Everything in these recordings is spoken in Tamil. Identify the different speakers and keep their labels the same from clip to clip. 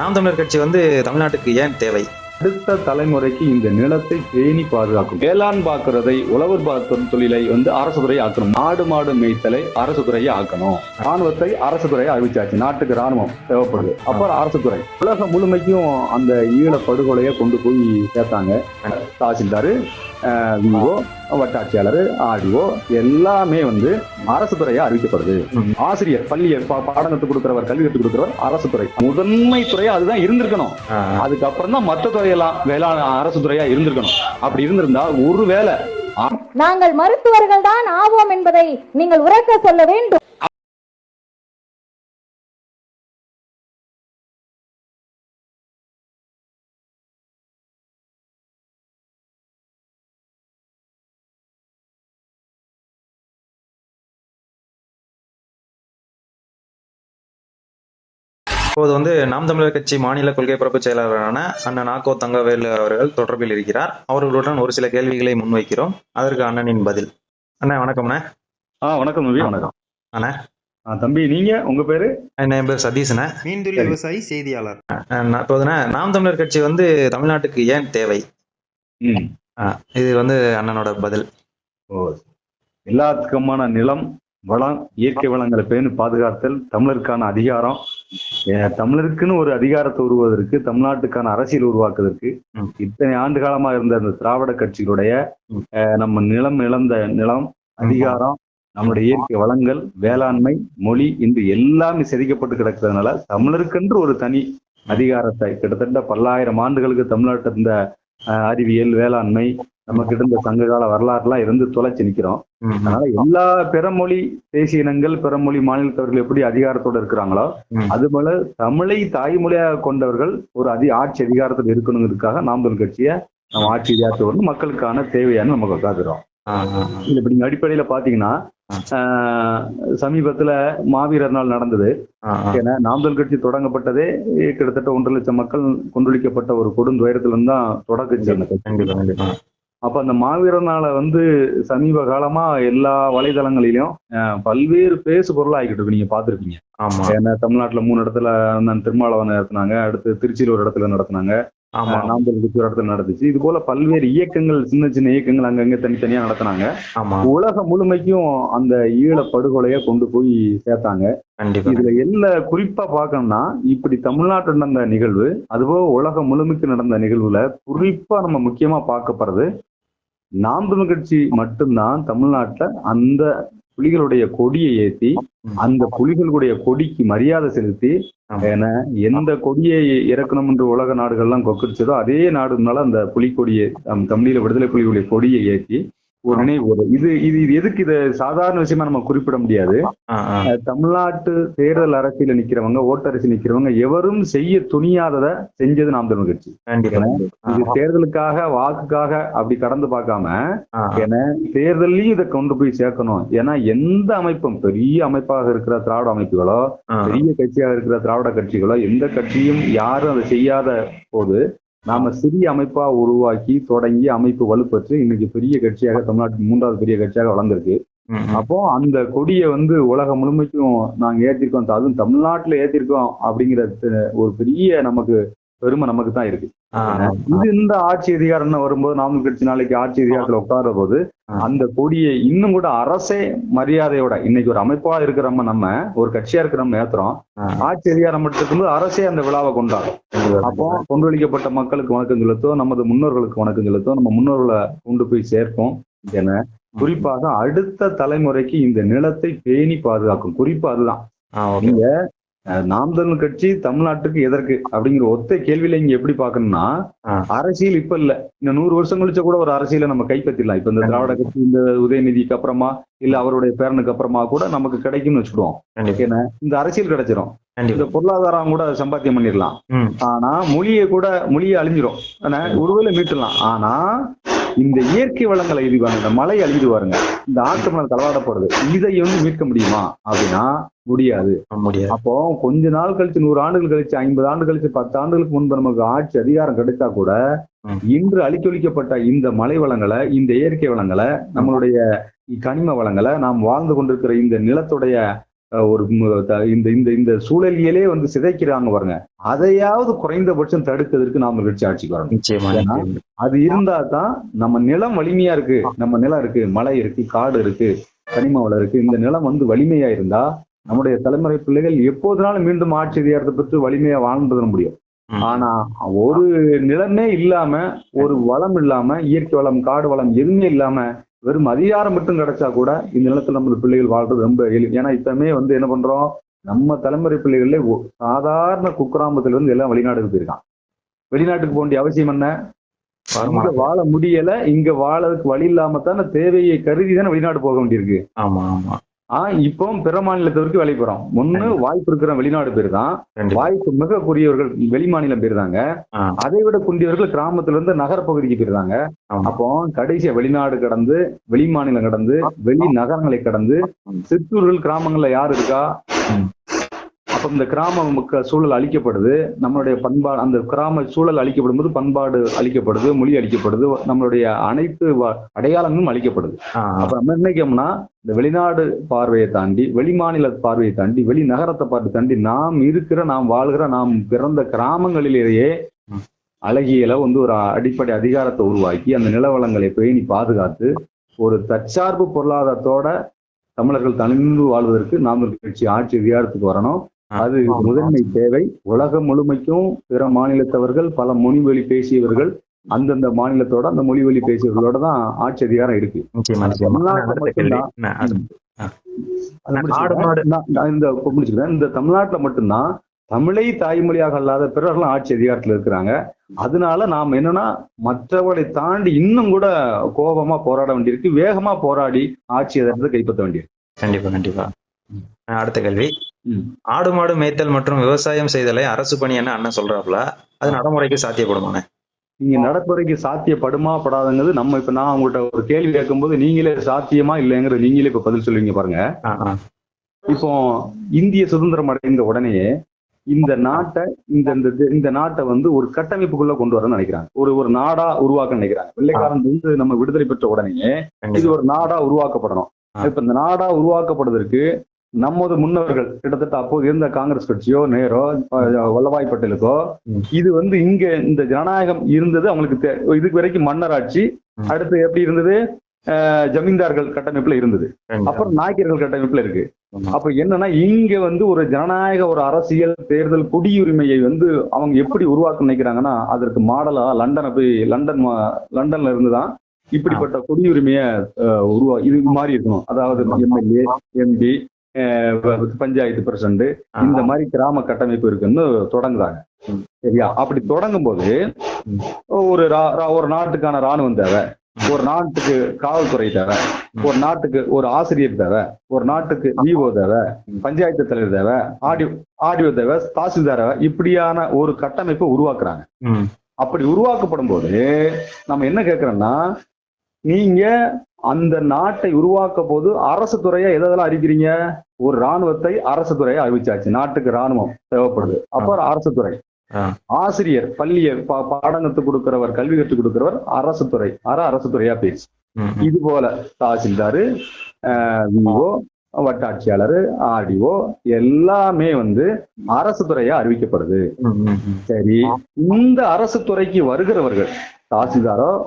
Speaker 1: நாம் தமிழர் கட்சி வந்து தமிழ்நாட்டுக்கு ஏன் தேவை?
Speaker 2: அடுத்த தலைமுறைக்கு இந்த நிலத்தை பேணி பாதுகாக்கும். வேளாண் பார்க்கிறதை உழவர் பார்க்கும் தொழிலை வந்து அரசு துறையை ஆக்கணும். மாடு மாடு மேய்த்தலை அரசு துறையை ஆக்கணும். ராணுவத்தை அரசு துறையை அறிவிச்சாச்சு. நாட்டுக்கு ராணுவம் தேவைப்படுது. அப்புறம் அரசு துறை. உலகம் முழுமைக்கும் அந்த ஈழ படுகொலையை கொண்டு போய் சேர்த்தாங்க. தாசில்தாரு விஓ வட்டாட்சியாளர் ஆடிஓ எல்லாமே வந்து அரசு துறையா அறிவிக்கப்படுது. ஆசிரியர் பள்ளியை பா- பாடம் கற்றுக் கொடுக்கிறவர் கல்வி கற்றுக் கொடுக்கிறவர் அரசு துறை. முதன்மை துறையா அதுதான் இருந்திருக்கணும். அதுக்கப்புறம் தான் மற்ற துறையெல்லாம் வேளாண் அரசு துறையா இருந்திருக்கணும். அப்படி இருந்திருந்தா ஒருவேளை
Speaker 3: நாங்கள் மருத்துவர்கள் தான் ஆவோம் என்பதை நீங்கள் உறக்க சொல்ல வேண்டும்.
Speaker 1: இப்போது வந்து நாம் தமிழர் கட்சி மாநில கொள்கை பரப்பு செயலாளரான அண்ணன் நாக்கோ தங்கவேலு அவர்கள் தொடர்பில் இருக்கிறார். அவர்களுடன் ஒரு சில கேள்விகளை முன்வைக்கிறோம். அதற்கு அண்ணனின் பதில். அண்ணா வணக்கம்ண்ணே
Speaker 2: ஆ வணக்கம் தம்பி வணக்கம்.
Speaker 1: அண்ணா.
Speaker 2: ஆ, தம்பி நீங்க? உங்க பேரு?
Speaker 1: என் பேர் சதீஷ்ண்ணே
Speaker 4: மீன்துளி. விவசாயி செய்தியாளர்.
Speaker 1: இப்போதுண்ணே நாம் தமிழர் கட்சி வந்து தமிழ்நாட்டுக்கு ஏன் தேவை?
Speaker 2: ம்.
Speaker 1: இது வந்து அண்ணனோட பதில்.
Speaker 2: ஓ எல்லாத்துக்குமான நிலம் வளம் இயற்கை வளங்களை பேணி பாதுகாத்தல் தமிழருக்கான அதிகாரம். தமிழருக்குன்னு ஒரு அதிகாரத்தை உருவதற்கு தமிழ்நாட்டுக்கான அரசியல் உருவாக்குவதற்கு. இத்தனை ஆண்டு காலமா இருந்த அந்த திராவிட கட்சிகளுடைய நம்ம நிலம் இழந்த நிலம் அதிகாரம் நம்மளுடைய இயற்கை வளங்கள் வேளாண்மை மொழி இன்று எல்லாமே செதுக்கப்பட்டு கிடக்கிறதுனால தமிழருக்கென்று ஒரு தனி அதிகாரத்தை கிட்டத்தட்ட பல்லாயிரம் ஆண்டுகளுக்கு தமிழ்நாட்டு இருந்த அறிவியல் வேளாண்மை நமக்கு இருந்த சங்ககால வரலாறுலாம் இருந்து தொலைச்சு நிக்கிறோம். அதனால எல்லா பிறமொழி தேசிய இனங்கள் பிறமொழி மாநிலத்தவர்கள் எப்படி அதிகாரத்தோட இருக்கிறாங்களோ
Speaker 1: ம்.
Speaker 2: அதுபோல தமிழை தாய்மொழியாக கொண்டவர்கள் ஒரு அதி ஆட்சி அதிகாரத்தில் இருக்கணுங்கிறதுக்காக நாம் கட்சியை நம்ம ஆட்சி அதிகாரத்தை வந்து மக்களுக்கான தேவையான நமக்கு காத்துறோம்
Speaker 1: ஆஹ் ஆஹ் ஆஹ்
Speaker 2: இல்ல இப்ப நீங்க அடிப்படையில பாத்தீங்கன்னா ஆஹ், சமீபத்துல மாவீரர் நாள் நடந்தது. ஏன்னா நாம் தமிழ் கட்சி தொடங்கப்பட்டதே கிட்டத்தட்ட ஒன்றரை லட்சம் மக்கள் கொண்டொழிக்கப்பட்ட ஒரு கொடுந்துயரத்துல இருந்து தான் தொடங்குச்சு அப்ப அந்த மாவீரர் நாளை வந்து சமீப காலமா எல்லா வலைதளங்களிலும் பல்வேறு பேசு பொருளா ஆகிட்டு இருக்கு. நீங்க பாத்திருப்பீங்க
Speaker 1: ஆமா.
Speaker 2: ஏன்னா தமிழ்நாட்டுல மூணு இடத்துல திருமாவளவன் நடத்தினாங்க அடுத்து திருச்சியில் ஒரு இடத்துல நடத்தினாங்க.
Speaker 1: ஆமா.
Speaker 2: நாம்பல் ஒரு இடத்துல நடந்துச்சு. இது போல பல்வேறு இயக்கங்கள் சின்ன சின்ன இயக்கங்கள் அங்கங்க தனித்தனியா நடத்தினாங்க.
Speaker 1: ஆமா.
Speaker 2: உலகம் முழுமைக்கும் அந்த ஈழ படுகொலையை கொண்டு போய் சேர்த்தாங்க. இதுல என்ன குறிப்பா பார்க்கணும்னா இப்படி தமிழ்நாட்டில் நடந்த நிகழ்வு அதுபோக உலகம் முழுமைக்கு நடந்த நிகழ்வுல குறிப்பா நம்ம முக்கியமா பார்க்கப்படுறது நாம் தமிழ் கட்சி மட்டும்தான் தமிழ்நாட்டுல அந்த புலிகளுடைய கொடியை ஏத்தி. அந்த புலிகளுடைய கொடிக்கு மரியாதை செலுத்தி. ஏன்னா எந்த கொடியை இறக்கணும் என்று உலக நாடுகள்லாம் கொக்கரிச்சதோ அதே நாடுனால அந்த புலிக்கொடியை தமிழீழ விடுதலை புலிகளுடைய கொடியை ஏற்றி ஒரு நினைவு. இது இது இது எதுக்கு இது சாதாரண விஷயமா நம்ம குறிப்பிட முடியாது. தமிழ்நாட்டு தேர்தல் அரசியல நிக்கிறவங்க ஓட்டரசு நிக்கிறவங்க எவரும் செய்ய துணியாததை செஞ்சது நாம் தமிழ் கட்சி. இது தேர்தலுக்காக வாக்குக்காக அப்படி கடந்து பார்க்காம
Speaker 1: ஆஹ்
Speaker 2: தேர்தலையும் இதை கொண்டு போய் சேர்க்கணும். ஏன்னா எந்த அமைப்பும் பெரிய அமைப்பாக இருக்கிற திராவிட அமைப்புகளோ பெரிய கட்சியாக இருக்கிற திராவிட கட்சிகளோ எந்த கட்சியும் யாரும் அதை செய்யாத போது நாம சிறிய அமைப்பா உருவாக்கி தொடங்கி அமைப்பு வலுப்பெற்று இன்னைக்கு பெரிய கட்சியாக தமிழ்நாட்டின் மூன்றாவது பெரிய கட்சியாக வளர்ந்திருக்கு. அப்போ அந்த கொடியை வந்து உலகம் முழுமைக்கும் நாங்க ஏத்திருக்கோம் அதுவும் தமிழ்நாட்டுல ஏத்திருக்கோம் அப்படிங்கிற ஒரு பெரிய நமக்கு பெருமை நமக்கு தான் இருக்கு. இது இந்த ஆட்சி அதிகாரம்னு வரும்போது நாம கட்சி நாளைக்கு ஆட்சி அதிகாரத்துல உட்கார போது. அந்த கொடியை இன்னும் கூட அரசே மரியாதையோட இன்னைக்கு ஒரு அமைப்பா இருக்கிறோம் நம்ம ஒரு கட்சியா இருக்கிற நம்ம ஏத்துறோம். ஆட்சி அதிகாரம் மட்டும் இருக்கும்போது அரசே அந்த விழாவை கொண்டாடும். அப்போ கொண்டொழிக்கப்பட்ட மக்களுக்கு வணக்கம் செலுத்தோ நமது முன்னோர்களுக்கு வணக்கம் செலுத்தோ நம்ம முன்னோர்களை கொண்டு போய் சேர்ப்போம் என குறிப்பாக அடுத்த தலைமுறைக்கு இந்த நிலத்தை பேணி பாதுகாக்கும். குறிப்பா அதுதான். நீங்க நாம் தமிழ் கட்சி தமிழ்நாட்டுக்கு எதற்கு அப்படிங்கிற ஒத்த கேள்வியில இங்க எப்படி பார்க்கணும்னா
Speaker 1: ஆ.
Speaker 2: அரசியல் இப்ப இல்ல. இந்த நூறு வருஷம் கழிச்ச கூட ஒரு அரசியலை நம்ம கைப்பற்றிடலாம். இப்ப இந்த திராவிட கட்சி இந்த உதயநிதிக்கு அப்புறமா இல்ல அவருடைய பேரனுக்கு அப்புறமா கூட நமக்கு கிடைக்கும்னு
Speaker 1: கண்டிப்பா.
Speaker 2: இந்த அரசியல் கிடைச்சிரும். இந்த பொருளாதாரம் கூட சம்பாத்தியம் பண்ணிடலாம். ஆனா மொழியை கூட மொழியை அழிஞ்சிரும். ஆனா ஒருவேளை மீட்டலாம். ஆனா இந்த இயற்கை வளங்களை எழுதிவாங்க இந்த மலை அழிஞ்சுவாருங்க இந்த ஆட்டு மணல் களவாடப்படுறது இதை வந்து மீட்க முடியுமா? அப்படின்னா முடியாது
Speaker 1: முடியாது
Speaker 2: அப்போ கொஞ்ச நாள் கழிச்சு நூறு ஆண்டுகள் கழிச்சு ஐம்பது ஆண்டு கழிச்சு பத்து ஆண்டுகளுக்கு முன்பு நமக்கு ஆட்சி அதிகாரம் கிடைச்சா கூட. இன்று அழித்தொழிக்கப்பட்ட இந்த மலை வளங்களை இந்த இயற்கை வளங்களை நம்மளுடைய கனிம வளங்களை நாம் வாழ்ந்து கொண்டிருக்கிற இந்த நிலத்துடைய ஒரு இந்த இந்த இந்த சூழலியலே வந்து சிதைக்கிறாங்க பாருங்க அதையாவது குறைந்தபட்சம் தடுக்கிறதுக்கு நாம கட்சி ஆட்சிக்கு வரணும். அது இருந்தா தான் நம்ம நிலம் வலிமையா இருக்கு நம்ம நிலம் இருக்கு மலை இருக்கு காடு இருக்கு கனிம வளம் இருக்கு இந்த நிலம் வந்து வலிமையா இருந்தா நம்முடைய தலைமுறை பிள்ளைகள் எப்போதுனாலும் மீண்டும் ஆட்சி அதிகாரத்தை பெற்று வலிமையா வாழ்ந்துட முடியும். ஆனா ஒரு நிலமே இல்லாம ஒரு வளம் இல்லாம இயற்கை வளம் காடு வளம் எதுவுமே இல்லாம வெறும் அதிகாரம் மட்டும் கிடைச்சா கூட இந்த நிலத்துல நம்ம பிள்ளைகள் வாழ்றது ரொம்ப எளி ஏன்னா இப்பவுமே வந்து என்ன பண்றோம்? நம்ம தலைமுறை பிள்ளைகள்ல சாதாரண குக்கிராமத்துல இருந்து எல்லாம் வெளிநாடுக்கு போயிருக்கான். வெளிநாட்டுக்கு போக வேண்டிய அவசியம் என்ன? இங்க. வாழ முடியல இங்க வாழறதுக்கு வழி இல்லாம தானே தேவையை கருதி தானே வெளிநாடு போக வேண்டியிருக்கு.
Speaker 1: ஆமா ஆமா.
Speaker 2: ஆஹ் இப்போ பிற மாநிலத்திற்கு வேலை போறோம் ஒண்ணு வாய்ப்பு இருக்கிற வெளிநாடு பேர் தான் வாய்ப்பு மிக கூறியவர்கள் வெளி மாநிலம் போயிருந்தாங்க. அதை விட குண்டியவர்கள் கிராமத்துல இருந்து நகர பகுதிக்கு போயிருந்தாங்க. அப்போ கடைசியா வெளிநாடு கடந்து வெளி மாநிலம் கடந்து வெளி நகரங்களை கடந்து. சிற்றூர்கள் கிராமங்கள்ல யார் இருக்கா. அப்ப இந்த கிராம சூழல் அழிக்கப்படுது நம்மளுடைய பண்பாடு அந்த கிராம சூழல் அழிக்கப்படும் போது பண்பாடு அழிக்கப்படுது மொழி அழிக்கப்படுது நம்மளுடைய அனைத்து அடையாளங்களும் அழிக்கப்படுது அப்ப நம்ம என்ன நினைக்கோம்னா இந்த வெளிநாடு பார்வையை தாண்டி வெளி மாநில பார்வையை தாண்டி வெளி நகரத்தை பார்த்து தாண்டி நாம் இருக்கிற நாம் வாழ்கிற நாம் பிறந்த கிராமங்களிலேயே. அழகியல வந்து ஒரு அடிப்படை அதிகாரத்தை உருவாக்கி அந்த நிலவளங்களை பேணி பாதுகாத்து ஒரு தற்சார்பு பொருளாதாரத்தோட தமிழர்கள் தனிந்து வாழ்வதற்கு நாம் கட்சி ஆட்சி அதிகாரத்துக்கு வரணும். அது. முதன்மை தேவை. உலகம் முழுமைக்கும் பிற மாநிலத்தவர்கள் பல மொழி வழி பேசியவர்கள் அந்தந்த மாநிலத்தோட அந்த மொழி வழி பேசியவர்களோட தான் ஆட்சி அதிகாரம் இருக்கு. இந்த இந்த தமிழ்நாட்டுல மட்டும்தான் தமிழை தாய்மொழியாக அல்லாத பிறர்களும் ஆட்சி அதிகாரத்துல இருக்கிறாங்க. அதனால நாம் என்னன்னா மற்றவர்களை தாண்டி இன்னும் கூட கோபமா போராட வேண்டியிருக்கு. வேகமா போராடி ஆட்சி அதிகாரத்தை கைப்பற்ற வேண்டியிருக்கு.
Speaker 1: கண்டிப்பா கண்டிப்பா. அடுத்த கேள்வி. ஆடு மாடு மேய்த்தல் மற்றும் விவசாயம் செய்தலை அரசு பணி என்ன அண்ணன் சொல்றாப்புல. அது நடைமுறைக்கு சாத்தியப்படுமாண்ணே?
Speaker 2: நீங்க நடைமுறைக்கு சாத்தியப்படுமா படாதுங்கிறது நம்ம இப்ப நான் உங்கள்கிட்ட ஒரு கேள்வி கேட்கும்போது நீங்களே சாத்தியமா இல்லைங்கிற நீங்களே இப்ப பதில் சொல்லுவீங்க பாருங்க. இப்போ இந்திய சுதந்திரம் அடைந்த உடனேயே இந்த நாட்டை இந்த இந்த- நாட்டை வந்து ஒரு கட்டமைப்புக்குள்ள கொண்டு வரணும்னு நினைக்கிறாங்க. ஒரு ஒரு நாடா உருவாக்க நினைக்கிறாங்க. வெள்ளைக்காரன் வந்து நம்ம விடுதலை பெற்ற உடனேயே இது ஒரு நாடா உருவாக்கப்படணும். இப்ப இந்த நாடா உருவாக்கப்படுவதற்கு நமது முன்னவர்கள் கிட்டத்தட்ட அப்போது இருந்த காங்கிரஸ் கட்சியோ நேரோ வல்லபாய் பட்டேலுக்கோ. இது வந்து இங்க இந்த ஜனநாயகம் இருந்தது அவங்களுக்கு இதுக்கு வரைக்கும் மன்னராட்சி. அடுத்து எப்படி இருந்தது ஜமீன்தார்கள் கட்டமைப்புல இருந்தது. அப்புறம் நாயக்கர்கள் கட்டமைப்புல இருக்கு. அப்ப என்னன்னா இங்க வந்து ஒரு ஜனநாயக ஒரு அரசியல் தேர்தல் குடியுரிமையை வந்து அவங்க எப்படி உருவாக்க நினைக்கிறாங்கன்னா அதற்கு மாடலா லண்டனை போய் லண்டன் லண்டன்ல இருந்துதான் இப்படிப்பட்ட குடியுரிமைய உருவா இது மாதிரி இருக்கணும் அதாவது எம்எல்ஏ எம்பி பஞ்சாயத்து பிரசிடண்ட் இந்த மாதிரி கிராம கட்டமைப்பு இருக்குன்னு தொடங்குறாங்க. சரியா? அப்படி தொடங்கும் போது. ஒரு ஒரு நாட்டுக்கான ராணுவம் தேவை. ஒரு நாட்டுக்கு காவல்துறை தேவை. ஒரு நாட்டுக்கு ஒரு ஆசிரியர் தேவை. ஒரு நாட்டுக்கு விஓ தேவை.
Speaker 1: ம்.
Speaker 2: பஞ்சாயத்து தலைவர் தேவை. ஆடியோ ஆடியோ தேவை. தாசில்தார் தேவை. இப்படியான ஒரு கட்டமைப்பை உருவாக்குறாங்க. அப்படி உருவாக்கப்படும் போது நம்ம என்ன கேட்கிறோம்னா நீங்க அந்த நாட்டை உருவாக்க போது அரசு துறையை எதெல்லாம் அறிவிக்கிறீங்க? ஒரு ராணுவத்தை அரசு துறையை அறிவிச்சாச்சு. நாட்டுக்கு ராணுவம் தேவைப்படுது. அப்ப அரசு துறை. ஆசிரியர் பள்ளியை பா- பாடம் கற்றுக் கொடுக்கிறவர் கல்வி கற்றுக் கொடுக்கிறவர் அரசு துறை. அற அரசு துறையா பேச்சு. இது போல தாசில்தாரு விஓ வட்டாட்சியாளர் ஆர்டிஓ எல்லாமே வந்து அரசு துறையா அறிவிக்கப்படுது. சரி. இந்த அரசு துறைக்கு வருகிறவர்கள் தாசில்தாரோ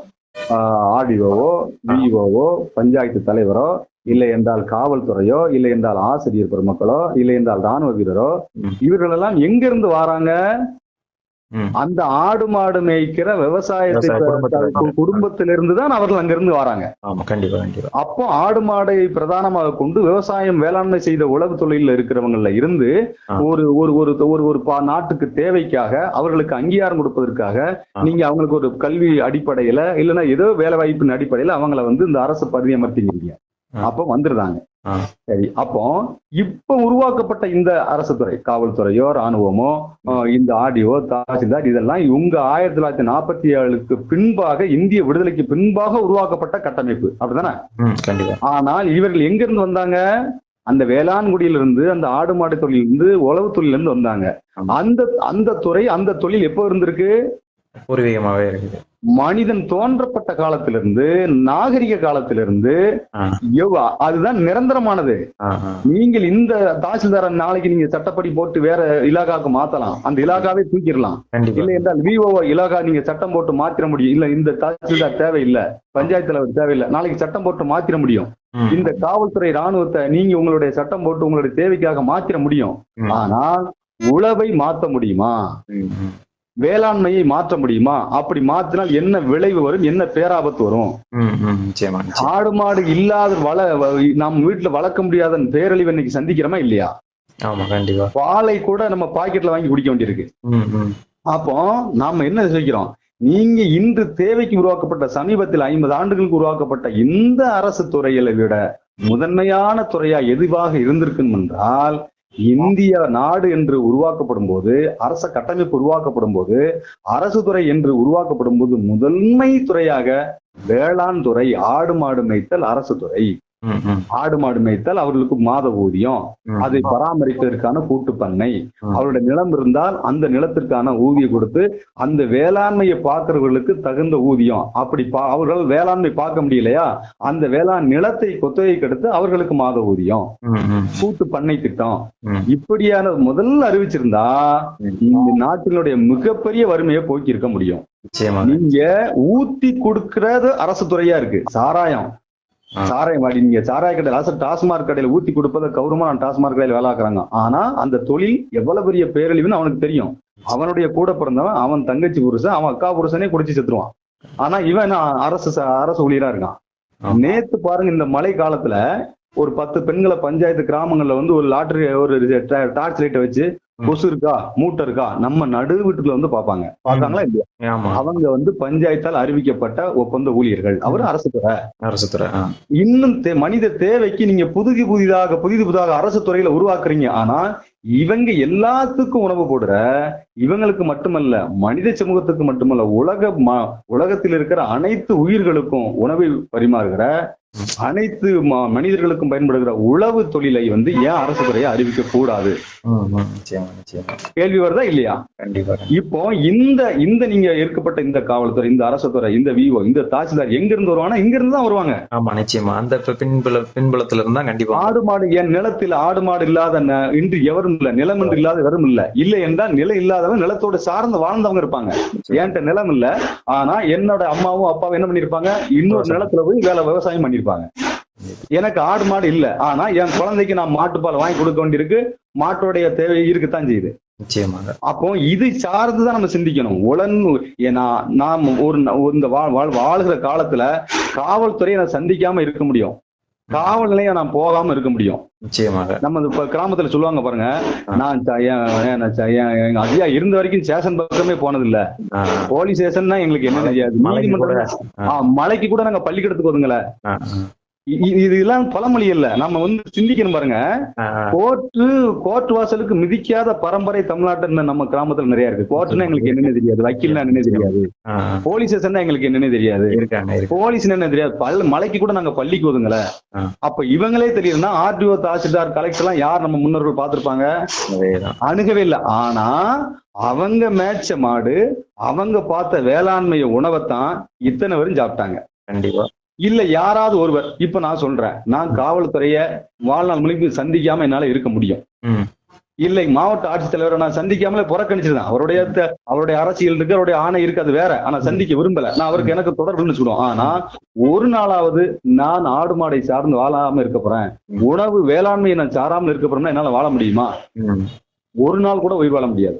Speaker 2: ஆர்டிஓவோ விஓவோ பஞ்சாயத்து தலைவரோ இல்லை என்றால் காவல்துறையோ இல்லை என்றால் ஆசிரியர் பெருமக்களோ இல்லை என்றால் ராணுவ வீரரோ. இவர்கள் எல்லாம் எங்க இருந்து வராங்க. அந்த ஆடு மாடு மேய்க்கிற விவசாயத்தை. குடும்பத்திலிருந்து தான் அவர்கள் அங்கிருந்து வராங்க அப்போ ஆடு மாடை பிரதானமாக கொண்டு விவசாயம் வேளாண்மை செய்த உழவு தொழில இருக்கிறவங்கல இருந்து. ஒரு ஒரு ஒரு ஒரு ஒரு பா- நாட்டுக்கு தேவைக்காக அவர்களுக்கு அங்கீகாரம் கொடுப்பதற்காக. நீங்க அவங்களுக்கு ஒரு கல்வி அடிப்படையில இல்லைன்னா ஏதோ வேலை வாய்ப்பின் அடிப்படையில அவங்கள வந்து இந்த அரசு பதவி அமர்த்திக்கிறீங்க. அப்ப வந்துருந்தாங்க
Speaker 1: ஆ.
Speaker 2: சரி. அப்போ இப்ப உருவாக்கப்பட்ட இந்த அரசு துறை காவல்துறையோ ராணுவமோ இந்த ஆடியோ தாசில்தார் இதெல்லாம் உங்க ஆயிரத்தி தொள்ளாயிரத்தி நாற்பத்தி ஏழுக்கு பின்பாக இந்திய விடுதலைக்கு பின்பாக உருவாக்கப்பட்ட கட்டமைப்பு. அப்படிதானே
Speaker 1: கண்டிப்பா.
Speaker 2: ஆனால் இவர்கள் எங்க இருந்து வந்தாங்க? அந்த வேளாண்குடியிலிருந்து அந்த ஆடு மாடு தொழிலிருந்து உழவு தொழில இருந்து வந்தாங்க. அந்த அந்த துறை அந்த தொழில் எப்போ இருந்திருக்கு?
Speaker 1: பூர்வீகமாவே இருக்குது.
Speaker 2: மனிதன் தோன்றப்பட்ட காலத்திலிருந்து நாகரிக காலத்திலிருந்து அதுதான் நிரந்தரமானது. நீங்கள் இந்த தாசில்தார நாளைக்கு நீங்க சட்டப்படி போட்டு வேற இலாகாக்கு மாத்தலாம். அந்த இலாகாவே தூக்கிடலாம். இல்லை என்றால் விஓ இலாகா நீங்க சட்டம் போட்டு மாத்திர முடியும். இல்ல இந்த தாசில்தார் தேவையில்லை. பஞ்சாயத்து தலைவர் தேவையில்லை. நாளைக்கு சட்டம் போட்டு மாத்திர முடியும். இந்த காவல்துறை ராணுவத்தை நீங்க உங்களுடைய சட்டம் போட்டு உங்களுடைய தேவைக்காக மாத்திர முடியும். ஆனால் உளவை மாத்த முடியுமா? வேளாண்மையை மாற்ற முடியுமா? அப்படி மாத்தினால் என்ன விளைவு வரும்? என்ன பேராபத்து வரும்? ஆடு மாடு இல்லாத வள நாம் வீட்டுல வளர்க்க முடியாத பேரழிவு இன்னைக்கு சந்திக்கிறோமா இல்லையா?
Speaker 1: ஆமா கண்டிப்பா.
Speaker 2: பாலை கூட நம்ம பாக்கெட்ல வாங்கி குடிக்க வேண்டியிருக்கு. அப்போ நாம என்ன செய்கிறோம் நீங்க இன்று தேவைக்கு உருவாக்கப்பட்ட சமீபத்தில் ஐம்பது ஆண்டுகளுக்கு உருவாக்கப்பட்ட இந்த அரசு துறைகளை விட முதன்மையான துறையா எதுவாக இருந்திருக்கும் என்றால் இந்திய நாடு என்று உருவாக்கப்படும் போது அரச கட்டமைப்பு உருவாக்கப்படும் போது அரசு துறை என்று உருவாக்கப்படும் போது முதன்மை துறையாக வேளாண் துறை ஆடு மாடு மேய்த்தல் அரசு துறை. ஆடு மாடு மேய்த்தல் அவர்களுக்கு மாத ஊதியம். அதை பராமரிப்பதற்கான கூட்டு பண்ணை. அவருடைய நிலம் இருந்தால் அந்த நிலத்திற்கான ஊதியம் கொடுத்து அந்த வேளாண்மையை பார்க்கிறவர்களுக்கு தகுந்த ஊதியம். அப்படி அவர்கள் வேளாண்மை பார்க்க முடியலையா? அந்த வேளாண் நிலத்தை கொத்தகைக்கு எடுத்து அவர்களுக்கு மாத ஊதியம். கூட்டு பண்ணை திட்டம். இப்படியான முதல்ல அறிவிச்சிருந்தா. இந்த நாட்டினுடைய மிகப்பெரிய வறுமையை போக்கி இருக்க முடியும் நீங்க ஊத்தி கொடுக்கறது அரசு துறையா இருக்கு. சாராயம். சாராயம் நீங்க சாராய கடையில் அரசு டாஸ்மாக் கடையில ஊத்தி கொடுப்பதை கௌரவமா நான் டாஸ்மாக் கடையில் வேலை ஆக்குறாங்க. ஆனா அந்த தொழில் எவ்வளவு பெரிய பேரழிவுன்னு அவனுக்கு தெரியும். அவனுடைய கூட பிறந்தவன் அவன் தங்கச்சி புருஷன் அவன் அக்கா புருஷனே குடிச்சு செத்துருவான். ஆனா இவன் அரசு அரசு ஊழியரா இருக்கான். நேத்து பாருங்க இந்த மழை காலத்துல ஒரு பத்து பெண்களை பஞ்சாயத்து கிராமங்கள்ல வந்து ஒரு லாட்டரி ஒரு டார்ச் லைட்டை வச்சு கொசு இருக்கா மூட்டை இருக்கா நம்ம நடு வீட்டுக்குள்ள வந்து பாப்பாங்க பாக்காங்களா இல்லையா? அவங்க வந்து பஞ்சாயத்தால் அறிவிக்கப்பட்ட ஒப்பந்த ஊழியர்கள். அவர் அரசு துறை
Speaker 1: அரசு துறை
Speaker 2: இன்னும் மனித தேவைக்கு நீங்க புதுகி புதிதாக புதிது புதிதாக அரசு துறையில உருவாக்குறீங்க. ஆனா இவங்க எல்லாத்துக்கும் உணவு போடுற இவங்களுக்கு மட்டுமல்ல மனித சமூகத்துக்கு மட்டுமல்ல உலக உலகத்தில் இருக்கிற அனைத்து உயிர்களுக்கும் உணவை பரிமாறுகிற அனைத்து மனிதர்களுக்கும் பயன்படுகிற உழவு தொழிலை வந்து ஏன் அரசு துறையை அறிவிக்க கூடாது? கேள்வி வருதா இல்லையா?
Speaker 1: கண்டிப்பா
Speaker 2: இப்போ இந்த இந்த நீங்க இருக்கப்பட்ட இந்த காவல்துறை இந்த அரசு துறை இந்த விவோ இந்த தாசில்தார் எங்க இருந்து வருவாங்கன்னா இங்க இருந்து தான் வருவாங்க.
Speaker 1: ஆமா நிச்சயமா. அந்த பின்புல பின்புலத்துல இருந்தா கண்டிப்பா
Speaker 2: ஆடு மாடு என் நிலத்தில் ஆடு மாடு இல்லாத இன்று எவரும் இல்ல. நிலம் என்று இல்லாத வெறும் இல்ல. இல்லை என்றால் நிலம் இல்லாதவன் நிலத்தோட சார்ந்து வாழ்ந்தவங்க இருப்பாங்க. என்கிட்ட நிலம் இல்ல. ஆனா என்னோட அம்மாவும் அப்பாவும் என்ன பண்ணிருப்பாங்க இன்னொரு நிலத்துல போய் வேலை விவசாயம் பண்ணிருப்பாங்க எனக்கு ஆடு மாடு இல்ல. ஆனா என் குழந்தைக்கு நான் மாட்டுப்பால் வாங்கி கொடுக்க வேண்டியிருக்கு. மாட்டோடைய தேவை இருக்குத்தான் செய்யுது.
Speaker 1: நிச்சயமாக.
Speaker 2: அப்போ இது சார்ந்துதான் நம்ம சிந்திக்கணும். உளன் ஏன்னா நாம் ஒரு இந்த வாழ் வாழ்- வாழ்கிற காலத்துல காவல்துறையை நான் சந்திக்காம இருக்க முடியும். காவல் நிலையம் நான் போகாம இருக்க முடியும்.
Speaker 1: நிச்சயமாக.
Speaker 2: நம்ம இப்ப கிராமத்துல சொல்லுவாங்க பாருங்க நான் எங்க ஐயா இருந்த வரைக்கும் ஸ்டேஷன் பக்கமே போனது இல்ல போலீஸ் ஸ்டேஷன்னா எங்களுக்கு என்ன தெரியாது நீதிமன்றம் மலைக்கு கூட நாங்க பள்ளிக்கூடத்துக்கு ஒதுங்கல. இது எல்லாம் பழமொழி இல்ல. நம்ம வந்து சிந்திக்கணும் பாருங்க. கோர்ட்டு கோர்ட் வாசலுக்கு மிதிக்காத பரம்பரை தமிழ்நாட்டுல நம்ம கிராமத்துல நிறைய இருக்கு. கோர்ட்னா எங்களுக்கு என்னன்னு தெரியாது. வக்கீல்னா என்னன்னு தெரியாது. போலீஸ் ஸ்டேஷன் எங்களுக்கு என்னன்னு தெரியாது. போலீஸ் என்ன தெரியாது. பல் மலைக்கு கூட நாங்க பள்ளிக்கு ஒதுங்கல. அப்ப இவங்களே தெரியுதுன்னா ஆர்டிஓ தாசில்தார் கலெக்டர் எல்லாம் யார் நம்ம முன்னோர்கள் பார்த்திருப்பாங்க? அணுகவே இல்லை. ஆனா அவங்க மேய்ச்ச மாடு அவங்க பார்த்த வேளாண்மைய உணவைத்தான் இத்தனை பேரும் சாப்பிட்டாங்க.
Speaker 1: கண்டிப்பா.
Speaker 2: இல்ல யாராவது ஒருவர் இப்ப நான் சொல்றேன் நான் காவல்துறைய வாழ்நாள் முழுக்க சந்திக்காம என்னால இருக்க முடியும். இல்லை மாவட்ட ஆட்சித்தலைவரை நான் சந்திக்காமலே புறக்கணிச்சிருந்தேன். அவருடைய அவருடைய அரசியல் இருக்கு அவருடைய ஆணை இருக்கு அது வேற. ஆனா சந்திக்க விரும்பல. நான் அவருக்கு எனக்கு தொடர்புன்னு சொல்லுவோம் ஆனா ஒரு நாளாவது நான் ஆடு மாடை சார்ந்து வாழாம இருக்க போறேன். உணவு வேளாண்மையை நான் சாராமல் இருக்க போறேன்னா என்னால வாழ முடியுமா? ஒரு நாள் கூட உயிர் வாழ முடியாது.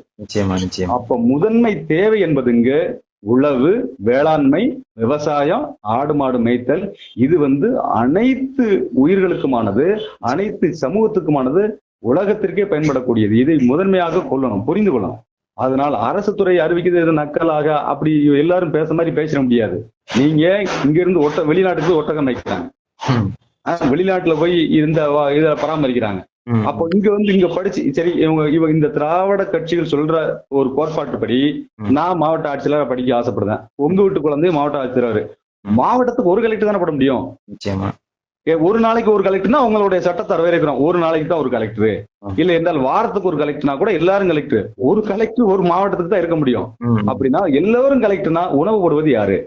Speaker 2: அப்ப முதன்மை தேவை என்பது இங்கு உழவு வேளாண்மை விவசாயம் ஆடு மாடு மேய்த்தல் இது வந்து அனைத்து உயிர்களுக்குமானது அனைத்து சமூகத்துக்குமானது உலகத்திற்கே பயன்படக்கூடியது. இதை முதன்மையாக கொள்ளணும் புரிந்து கொள்ளணும். அதனால் அரசு துறை அறிவிக்கிறது நக்கலாக? அப்படி எல்லாரும் பேச மாதிரி பேசிட முடியாது. நீங்க இங்கிருந்து ஒட்ட வெளிநாட்டுக்கு ஒட்டகம் வைக்கிறாங்க வெளிநாட்டுல போய் இந்த வா- பராமரிக்கிறாங்க. அப்போ இங்க வந்து இங்க படிச்சு சரி இவங்க இவங்க இந்த திராவிட கட்சிகள் சொல்ற ஒரு கோட்பாட்டுப்படி
Speaker 1: ம்.
Speaker 2: நான் மாவட்ட ஆட்சியராக படிக்க ஆசைப்படுறேன் உங்க வீட்டு குழந்தை மாவட்ட ஆட்சியர். மாவட்டத்துக்கு ஒரு கலெக்டர் தானே பட முடியும்?
Speaker 1: நிச்சயமா.
Speaker 2: ஒரு நாளைக்கு ஒரு கலெக்டர்னா உங்களுடைய சட்டத்தை வரவேற்கிறோம். ஒரு நாளைக்கு தான் ஒரு கலெக்டர் இல்ல என்றால் வாரத்துக்கு ஒரு கலெக்டர்னா கூட எல்லாரும் கலெக்டர் ஒரு கலெக்டர் ஒரு மாவட்டத்துக்கு தான் இருக்க முடியும். அப்படின்னா எல்லாரும் கலெக்டர்னா உணவு போடுவது யாரு.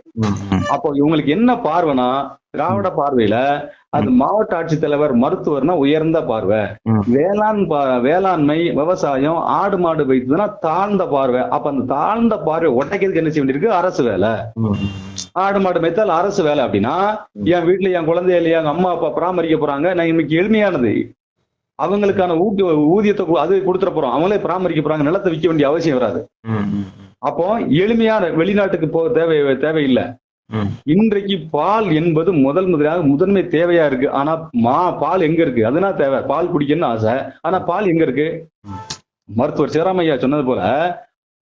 Speaker 2: அப்போ இவங்களுக்கு என்ன பார்வைனா திராவிட பார்வையில அது மாவட்ட ஆட்சித்தலைவர் மருத்துவர்னா உயர்ந்த பார்வை. வேளாண் பா- வேளாண்மை விவசாயம் ஆடு மாடு வைத்ததுன்னா தாழ்ந்த பார்வை. அப்ப அந்த தாழ்ந்த பார்வை உடைக்கிறதுக்கு என்ன செய்ய வேண்டியிருக்கு? அரசு வேலை. ஆடு மாடு மேய்த்தால் அரசு வேலை அப்படின்னா என் வீட்டுல என் குழந்தை இல்லையா எங்க அம்மா அப்பா பராமரிக்க போறாங்க. நான் இன்னைக்கு எளிமையானது. அவங்களுக்கான ஊட்டி ஊதியத்தை அது கொடுத்துட போறோம். அவங்களே பராமரிக்க போறாங்க. நிலத்தை விற்க வேண்டிய அவசியம் வராது. அப்போ எளிமையான வெளிநாட்டுக்கு போக தேவை தேவையில்லை. இன்றைக்கு பால் என்பது முதல் முதலாக முதன்மை தேவையா இருக்கு. ஆனா மா பால் எங்க இருக்கு? அதுனா தேவை. பால் குடிக்கணும்னு ஆசை. ஆனா பால் எங்க இருக்கு? மருத்துவர் சிவராமையா சொன்னது போல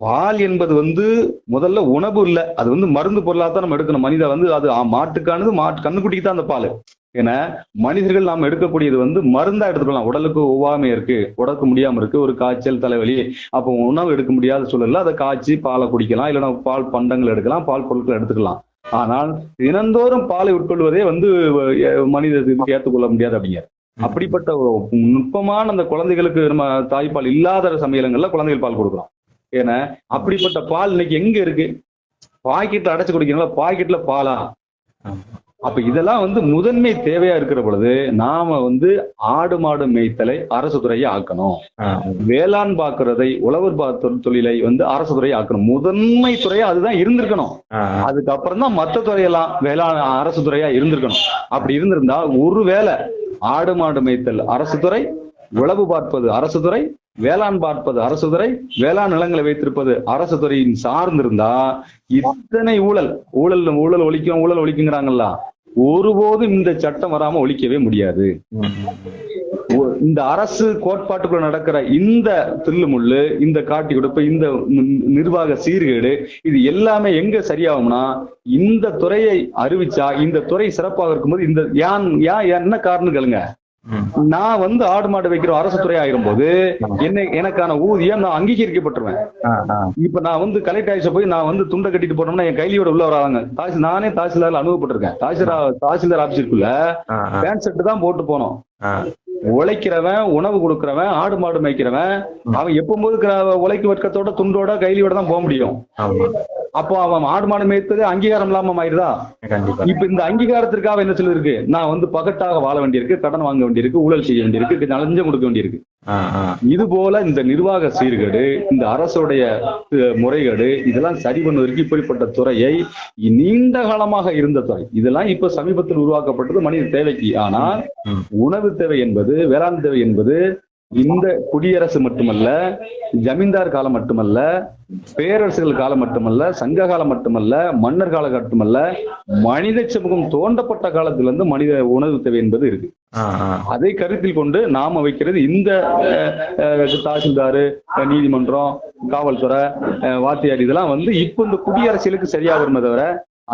Speaker 2: பால் என்பது வந்து முதல்ல உணவு இல்ல. அது வந்து மருந்து பொருளா தான் நம்ம எடுக்கணும். மனித வந்து அது மாட்டுக்கானது மாட்டு கண்ணுக்குட்டிக்கு தான் அந்த பால். ஏன்னா மனிதர்கள் நாம் எடுக்கக்கூடியது வந்து மருந்தா எடுத்துக்கலாம் உடலுக்கு ஒவ்வாமை இருக்கு. உடலுக்கு முடியாம இருக்கு. ஒரு காய்ச்சல் தலைவலி அப்போ உணவு எடுக்க முடியாத சூழல்ல அதை காய்ச்சி பாலை குடிக்கலாம். இல்லைன்னா பால் பண்டங்கள் எடுக்கலாம். பால் பொருட்கள் எடுத்துக்கலாம். ஆனால் தினந்தோறும் பாலை உட்கொள்வதே வந்து அஹ், மனிதர்களுக்கு ஏற்றுக்கொள்ள முடியாது அப்படிங்க அப்படிப்பட்ட நுட்பமான அந்த குழந்தைகளுக்கு நம்ம தாய்ப்பால் இல்லாத சமையலங்கள்ல குழந்தைகள் பால் கொடுக்குறோம். ஏன்னா அப்படிப்பட்ட பால் இன்னைக்கு எங்க இருக்கு? பாக்கெட்ல அடைச்சு குடிக்கிறீங்களா பாக்கெட்ல பாலா? அப்ப இதெல்லாம் வந்து முதன்மை தேவையா இருக்கிற பொழுது நாம வந்து ஆடு மாடு மேய்த்தலை அரசு துறையை ஆக்கணும். வேளாண் பார்க்கறதை உழவர் தொழிலை வந்து அரசு துறையை ஆக்கணும். முதன்மை துறையா அதுதான் இருந்திருக்கணும். அதுக்கப்புறம் தான் மத்த துறையெல்லாம் வேளாண் அரசு துறையா இருந்திருக்கணும். அப்படி இருந்திருந்தா ஒரு வேளை ஆடு மாடு மேய்த்தல் அரசு துறை உழவு பார்ப்பது அரசு துறை வேளாண் பார்ப்பது அரசு துறை வேளாண் நிலங்களை வைத்திருப்பது அரசு துறையின் சார்ந்திருந்தா இத்தனை ஊழல் ஊழல் ஊழல் ஒழிக்கும் ஊழல் ஒழிக்குங்கிறாங்கல்ல ஒருபோதும் இந்த சட்டம் வராம ஒழிக்கவே முடியாது. இந்த அரசு கோட்பாட்டுக்குள்ள நடக்கிற இந்த தில்லுமுள்ளு இந்த காட்டி கொடுப்பு இந்த நிர்வாக சீர்கேடு இது எல்லாமே எங்க சரியாகும்னா இந்த துறையை அறிவிச்சா இந்த துறை சிறப்பாக இருக்கும்போது இந்த யான் ஏன் என்ன காரணம் கேளுங்க. நான் வந்து ஆடு மாடு வைக்கிற அரசு துறை ஆகிரும் போது என்ன எனக்கான ஊதியம் நான் அங்கீகரிக்கப்பட்டுருவேன். இப்ப நான் வந்து கலெக்டர் ஆஃபீஸ போய் நான் வந்து துண்டை கட்டிட்டு போனோம்னா என் கைலியோட உள்ள வராங்க தாசி நானே தாசில்தார்ல அனுபவப்பட்டிருக்கேன். தாசில்தார் தாசில்தார் ஆபீஸுக்குள்ள. பேண்ட் ஷர்ட் தான் போட்டு போனோம். உழைக்கிறவன் உணவு கொடுக்கிறவன் ஆடு மாடு மேய்க்கிறவன் அவன் எப்போது உழைக்கும் வர்க்கத்தோட துண்டோட கைலியோட தான் போக முடியும். அப்போ அவன் ஆடு மாடு மேய்த்தது அங்கீகாரம் இல்லாம ஆயிடுதா இப்ப இந்த அங்கீகாரத்திற்காக என்ன சொல்லிருக்கு நான் வந்து பகட்டாக வாழ வேண்டியிருக்கு கடன் வாங்க வேண்டியிருக்கு ஊழல் செய்ய வேண்டியிருக்கு லஞ்சம் கொடுக்க வேண்டியிருக்கு. இது போல இந்த நிர்வாக சீர்கேடு இந்த அரசுடைய முறைகேடு இதெல்லாம் சரி பண்ணுவதற்கு இப்படிப்பட்ட துறையை நீண்ட காலமாக இருந்த துறை. இதெல்லாம் இப்ப சமீபத்தில் உருவாக்கப்பட்டது மனித தேவைக்கு. ஆனால். உணவு தேவை என்பது வேளாண் தேவை என்பது இந்த குடியரசு மட்டுமல்ல ஜமீன்தார் காலம் மட்டுமல்ல பேரரசுகள் காலம் மட்டுமல்ல சங்க காலம் மட்டுமல்ல மன்னர் காலம் மட்டுமல்ல மனித சமூகம் தோண்டப்பட்ட காலத்திலிருந்து மனித உணவு தேவை என்பது இருக்கு. அதை கருத்தில் கொண்டு நாம வைக்கிறது இந்த தாசில்தாரு நீதிமன்றம் காவல்துறை வாத்தியார் இதெல்லாம் வந்து இப்போ இந்த குடியரசியலுக்கு சரியா வருமே தவிர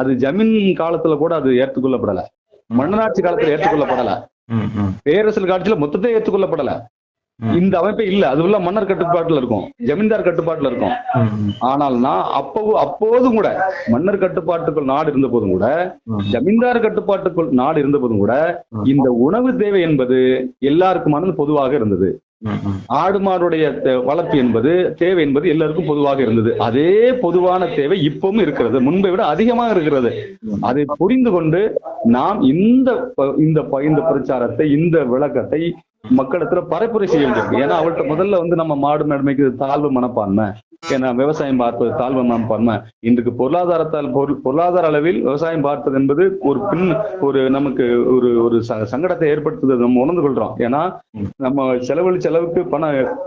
Speaker 2: அது ஜமீன் காலத்துல கூட அது ஏற்றுக்கொள்ளப்படல மன்னராட்சி காலத்துல ஏற்றுக்கொள்ளப்படல. பேரரசு காலத்துல மொத்தத்தை ஏற்றுக்கொள்ளப்படல. இந்த அமைப்பே இல்ல. அது உள்ள மன்னர் கட்டுப்பாட்டுல இருக்கும். ஜமீன்தார் கட்டுப்பாட்டுல இருக்கும். ஆனால் நான் அப்போ அப்போதும் கூட மன்னர் கட்டுப்பாட்டுக்குள் நாடு இருந்த போதும் கூட. ஜமீன்தார் கட்டுப்பாட்டுக்குள் நாடு இருந்த போதும் கூட. இந்த உணவு தேவை என்பது எல்லாருக்குமானது பொதுவாக இருந்தது. ஆடு மாடுடைய வளர்ப்பு என்பது தேவை என்பது எல்லாருக்கும் பொதுவாக இருந்தது. அதே பொதுவான தேவை இப்பவும் இருக்கிறது. முன்பை விட அதிகமாக இருக்கிறது. அதை புரிந்து கொண்டு நாம் இந்த இந்த இந்த பிரச்சாரத்தை இந்த விளக்கத்தை மக்களிடத்துல பரப்புரை செய்ய வேண்டியிருக்கு. ஏன்னா அவள்கிட்ட முதல்ல வந்து நம்ம மாடு மேன்மைக்கு தாழ்வு மனப்பான்மை. ஏன்னா விவசாயம் பார்ப்பது தாழ்வு மனப்பான்மை. இன்றைக்கு பொருளாதாரத்தால் பொருள் பொருளாதார அளவில் விவசாயம் பார்ப்பது என்பது ஒரு பின் ஒரு நமக்கு ஒரு ஒரு ச- சங்கடத்தை ஏற்படுத்துது நம்ம உணர்ந்து கொள்றோம். ஏன்னா நம்ம செலவழி செலவுக்கு பணம்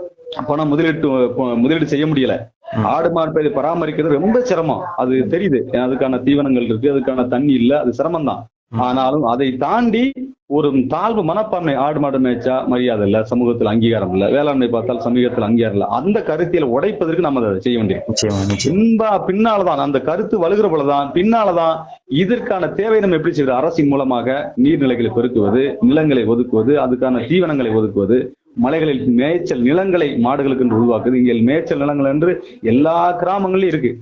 Speaker 2: பணம் முதலீட்டு முதலீடு செய்ய முடியல. ஆடு மாடு பராமரிக்கிறது ரொம்ப சிரமம். அது தெரியுது. ஏன்னா அதுக்கான தீவனங்கள் இருக்கு. அதுக்கான தண்ணி இல்ல. அது சிரமம் தான் ஆனாலும் அதை தாண்டி ஒரு தாழ்வு மனப்பான்மை ஆடு மாடு மேய்ச்சா மரியாதை இல்ல சமூகத்தில் அங்கீகாரம் இல்ல வேளாண்மை பார்த்தால் சமூகத்தில் அங்கீகாரம் இல்ல அந்த கருத்தியலை உடைப்பதற்கு நம்ம அதை செய்ய வேண்டியிருக்கு.
Speaker 1: நிச்சயமா நிச்சயம்.
Speaker 2: பின்பா பின்னாலதான் அந்த கருத்து வலுகிற பொழுதுதான் பின்னாலதான் இதற்கான தேவை நம்ம எப்படி செய்வது? அரசின் மூலமாக நீர்நிலைகளை பெருக்குவது நிலங்களை ஒதுக்குவது அதுக்கான தீவனங்களை ஒதுக்குவது மலைகளில் மேய்ச்சல் நிலங்களை மாடுகளுக்கு என்று உருவாக்குது இங்கே மேய்ச்சல் நிலங்கள் என்று எல்லா கிராமங்களிலும் இருக்கு.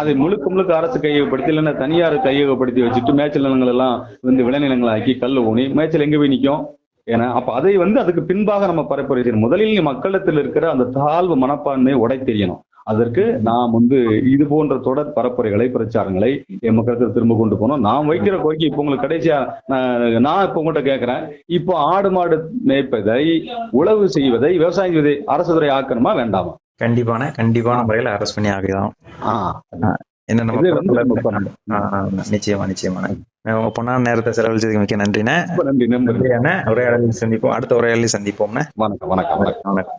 Speaker 2: அதை முழுக்க முழுக்க அரசு கையகப்படுத்தி இல்லைன்னா தனியார் கையகப்படுத்தி வச்சுட்டு மேய்ச்சல் நிலங்கள் எல்லாம் வந்து விளைநிலங்களாக்கி கல் ஊனி மேய்ச்சல் எங்க போய் நிற்கும் ஏன்னா அப்ப அதை வந்து அதுக்கு பின்பாக நம்ம பரப்புரை செய்யணும். முதலில் மக்களிடத்தில் இருக்கிற அந்த தாழ்வு மனப்பான்மையை உடை தெரியணும். அதற்கு நாம் வந்து இது போன்ற தொடர் பரப்புரைகளை பிரச்சாரங்களை என் மக்களுக்கு திரும்ப கொண்டு போனோம் நான் வைக்கிற கோரிக்கை இப்போ உங்களுக்கு கடைசியா நான் நான் இப்போ உங்கள்கிட்ட கேட்கிறேன். இப்போ ஆடு மாடு மேய்ப்பதை உழவு செய்வதை விவசாயம் செய்வதை அரசு துறை ஆக்கணுமா வேண்டாமா?
Speaker 1: கண்டிப்பான கண்டிப்பான முறையில அரெஸ்ட் பண்ணி ஆகுதான் என்ன நம்ம நிச்சயமா நிச்சயமான. உங்க பொண்ணான நேரத்தை செலவழிச்சதுக்கு மிக்க நன்றிண்ணே.
Speaker 2: நன்றி
Speaker 1: உரையாடலில் சந்திப்போம். அடுத்த உரையாடலில் சந்திப்போம்ண்ணே.
Speaker 2: வணக்கம் வணக்கம்.
Speaker 1: வணக்கம்.